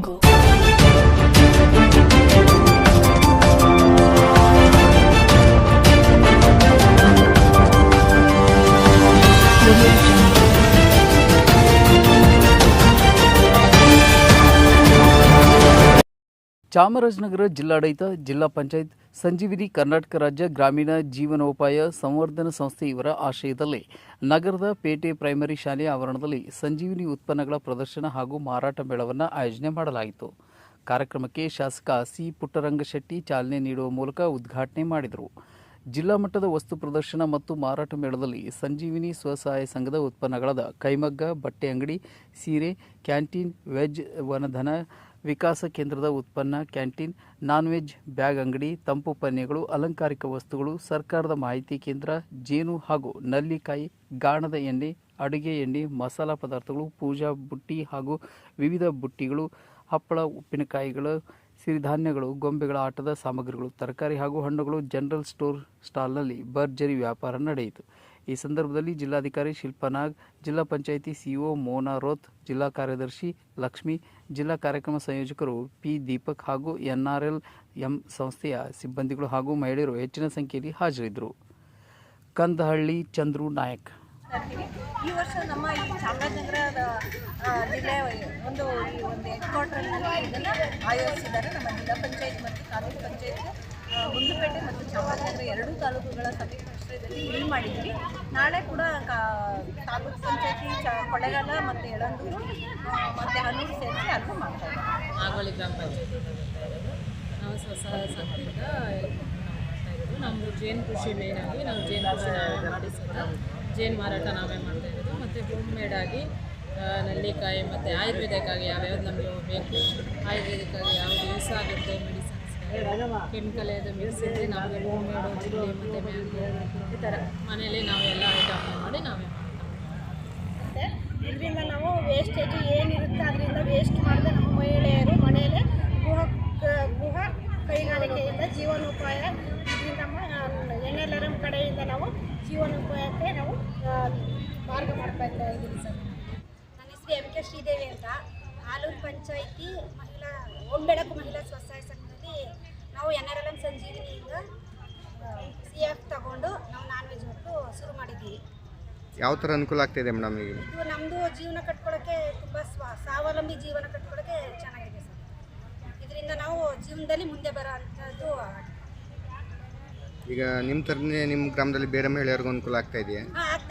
거. ಚಾಮರಾಜನಗರ ಜಿಲ್ಲಾಡಳಿತ, ಜಿಲ್ಲಾ ಪಂಚಾಯತ್, ಸಂಜೀವಿನಿ ಕರ್ನಾಟಕ ರಾಜ್ಯ ಗ್ರಾಮೀಣ ಜೀವನೋಪಾಯ ಸಂವರ್ಧನ ಸಂಸ್ಥೆ ಇವರ ಆಶ್ರಯದಲ್ಲಿ ನಗರದ ಪೇಟೆ ಪ್ರೈಮರಿ ಶಾಲೆಯ ಆವರಣದಲ್ಲಿ ಸಂಜೀವಿನಿ ಉತ್ಪನ್ನಗಳ ಪ್ರದರ್ಶನ ಹಾಗೂ ಮಾರಾಟ ಮೇಳವನ್ನು ಆಯೋಜನೆ ಮಾಡಲಾಯಿತು. ಕಾರ್ಯಕ್ರಮಕ್ಕೆ ಶಾಸಕ ಸಿ ಪುಟ್ಟರಂಗಶೆಟ್ಟಿ ಚಾಲನೆ ನೀಡುವ ಮೂಲಕ ಉದ್ಘಾಟನೆ ಮಾಡಿದರು. ಜಿಲ್ಲಾ ಮಟ್ಟದ ವಸ್ತು ಪ್ರದರ್ಶನ ಮತ್ತು ಮಾರಾಟ ಮೇಳದಲ್ಲಿ ಸಂಜೀವಿನಿ ಸ್ವಸಹಾಯ ಸಂಘದ ಉತ್ಪನ್ನಗಳಾದ ಕೈಮಗ್ಗ ಬಟ್ಟೆ ಅಂಗಡಿ ಸೀರೆ, ಕ್ಯಾಂಟೀನ್, ವೆಜ್, ವನಧನ ವಿಕಾಸ ಕೇಂದ್ರದ ಉತ್ಪನ್ನ, ಕ್ಯಾಂಟೀನ್ ನಾನ್ ವೆಜ್ ಬ್ಯಾಗ್ ಅಂಗಡಿ, ತಂಪು ಪಾನೀಯಗಳು, ಅಲಂಕಾರಿಕ ವಸ್ತುಗಳು, ಸರ್ಕಾರದ ಮಾಹಿತಿ ಕೇಂದ್ರ, ಜೇನು ಹಾಗೂ ನಲ್ಲಿಕಾಯಿ, ಗಾಣದ ಎಣ್ಣೆ, ಅಡುಗೆ ಎಣ್ಣೆ, ಮಸಾಲಾ ಪದಾರ್ಥಗಳು, ಪೂಜಾ ಬುಟ್ಟಿ ಹಾಗೂ ವಿವಿಧ ಬುಟ್ಟಿಗಳು, ಹಪ್ಪಳ, ಉಪ್ಪಿನಕಾಯಿಗಳು, ಸಿರಿಧಾನ್ಯಗಳು, ಗೊಂಬೆಗಳ ಆಟದ ಸಾಮಗ್ರಿಗಳು, ತರಕಾರಿ ಹಾಗೂ ಹಣ್ಣುಗಳು, ಜನರಲ್ ಸ್ಟೋರ್ ಸ್ಟಾಲ್ನಲ್ಲಿ ಭರ್ಜರಿ ವ್ಯಾಪಾರ ನಡೆಯಿತು. ಈ ಸಂದರ್ಭದಲ್ಲಿ ಜಿಲ್ಲಾಧಿಕಾರಿ ಶಿಲ್ಪನಾಗ್, ಜಿಲ್ಲಾ ಪಂಚಾಯಿತಿ ಸಿಇಒ ಮೋನಾ ರೋತ್, ಜಿಲ್ಲಾ ಕಾರ್ಯದರ್ಶಿ ಲಕ್ಷ್ಮಿ, ಜಿಲ್ಲಾ ಕಾರ್ಯಕ್ರಮ ಸಂಯೋಜಕರು ಪಿ ದೀಪಕ್ ಹಾಗೂ ಎನ್ಆರ್ಎಲ್ ಎಂ ಸಂಸ್ಥೆಯ ಸಿಬ್ಬಂದಿಗಳು ಹಾಗೂ ಮಹಿಳೆಯರು ಹೆಚ್ಚಿನ ಸಂಖ್ಯೆಯಲ್ಲಿ ಹಾಜರಿದ್ದರು. ಕಂದಹಳ್ಳಿ ಚಂದ್ರು ನಾಯಕ್. ಈ ವರ್ಷ ನಮ್ಮ ಈ ಚಾಮರಾಜನಗರ ಜಿಲ್ಲೆ ಒಂದು ಈ ಒಂದು ಹೆಡ್ ಕ್ವಾರ್ಟರ್ನಲ್ಲಿ ಇದನ್ನು ಆಯೋಜಿಸಿದ್ದಾರೆ. ನಮ್ಮ ಜಿಲ್ಲಾ ಪಂಚಾಯತ್ ಮತ್ತು ತಾಲೂಕು ಪಂಚಾಯತ್ ಗುಂಡ್ಲುಪೇಟೆ ಮತ್ತು ಚಾಮರಾಜನಗರ ಎರಡೂ ತಾಲೂಕುಗಳ ಸಂಯುಕ್ತಾಶ್ರಯದಲ್ಲಿ ಇಲ್ಲಿ ಮಾಡಿದ್ವಿ. ನಾಳೆ ಕೂಡ ತಾಲೂಕು ಪಂಚಾಯತಿ ಚ ಕೊಳ್ಳೇಗಾಲ ಮತ್ತು ಎಳಂದೂರು ಮತ್ತು ಹನೂರು ಸೇರಿಸಿ ಅಲ್ಲೂ ಮಾಡ್ತಾ ಇದ್ದಾರೆ ನಾಗೋಳಿ ಗ್ರಾಮ ಪಂಚಾಯತಿ ನಾವು ಸ್ವಸಹಾಯ ಸಂಘದಿಂದ ನಮ್ಮದು ಜೇನು ಕೃಷಿ ಮೇಯ್ನಾಗಿ ನಾವು ಜೇನು ಕೃಷಿ ಮಾಡಿಸೋದು ಜೇನು ಮಾರಾಟ ನಾವೇ ಮಾಡ್ತಾ ಇರೋದು. ಮತ್ತು ಹೋಮ್ ಮೇಡಾಗಿ ಆಗಿ ನೆಲ್ಲಿಕಾಯಿ ಮತ್ತು ಆಯುರ್ವೇದಕ್ಕಾಗಿ ಯಾವ್ಯಾವ್ದು ನಮಗೆ ಬೇಕು ಆಯುರ್ವೇದಕ್ಕಾಗಿ ಕೆಮಿಕಲ್ ಅದು ಮಿಕ್ಸ್ ಇದ್ದರೆ ನಾವೇ ಹೋಮ್ ಮೇಡು ಚಿಲ್ಲಿ ಮತ್ತು ಮ್ಯಾಂಗೋ ಈ ಥರ. ಮನೇಲಿ ನಾವೆಲ್ಲ ಐಟಮ್ ಮಾಡಿ ನಾವೇ ಮತ್ತು ಇದರಿಂದ ನಾವು ವೇಸ್ಟೇಜ್ ಏನಿರುತ್ತೆ ಅದರಿಂದ ವೇಸ್ಟ್ ಮಾಡದೆ ನಮ್ಮ ಮಹಿಳೆಯರು ಮನೆಯಲ್ಲೇ ಗೃಹ ಗೃಹ ಕೈಗಾರಿಕೆಯಿಂದ ಜೀವನೋಪಾಯ ಇದರಿಂದ ಎನ್ ಎಲ್ ಆರ್ ಎಂ ಕಡೆಯಿಂದ ನಾವು ಜೀವನೋಪಾಯಕ್ಕೆ ನಾವು ಮಾರ್ಗ ಮಾಡ್ತಾ ಇದ್ದ ಇದ್ದೀವಿ ಸರ್. ನನ್ನ ಹೆಸರು ಎಂ ಕೆ ಶ್ರೀದೇವಿ ಅಂತ. ಆಲೂರು ಪಂಚಾಯಿತಿ ಮಹಿಳಾ ಬೆಳಕು ಮಹಿಳಾ ಸ್ವಸಹಾಯ ಸಂಘದಲ್ಲಿ ನಾವು ಎನ್ ಆರ್ ಎಲ್ ಎಂ ಸಂಜೀವಿನಿಯಿಂದ ಸಿ ಎಫ್ ತಗೊಂಡು ನಾವು ನಾನ್ ವೆಜ್ ಹೊತ್ತು ಶುರು ಮಾಡಿದ್ದೀವಿ. ಯಾವ ಥರ ಅನುಕೂಲ ಆಗ್ತಿದೆ ಮೇಡಮ್ ಈಗ? ಇದು ನಮ್ಮದು ಜೀವನ ಕಟ್ಕೊಳ್ಳೋಕ್ಕೆ ತುಂಬ ಸ್ವ ಸ್ವಾವಲಂಬಿ ಜೀವನ ಕಟ್ಕೊಳ್ಳೋಕ್ಕೆ ಚೆನ್ನಾಗಿದೆ ಸರ್. ಇದರಿಂದ ನಾವು ಜೀವನದಲ್ಲಿ ಮುಂದೆ ಬರೋ ಅಂಥದ್ದು ಈಗ ನಿಮ್ಮ ಥರನೇ ನಿಮ್ಮ ಗ್ರಾಮದಲ್ಲಿ ಬೇರೆ ಮಹಿಳೆಯರಿಗೂ ಅನುಕೂಲ ಆಗ್ತಾ ಇದೆಯಾ? ಹಾಂ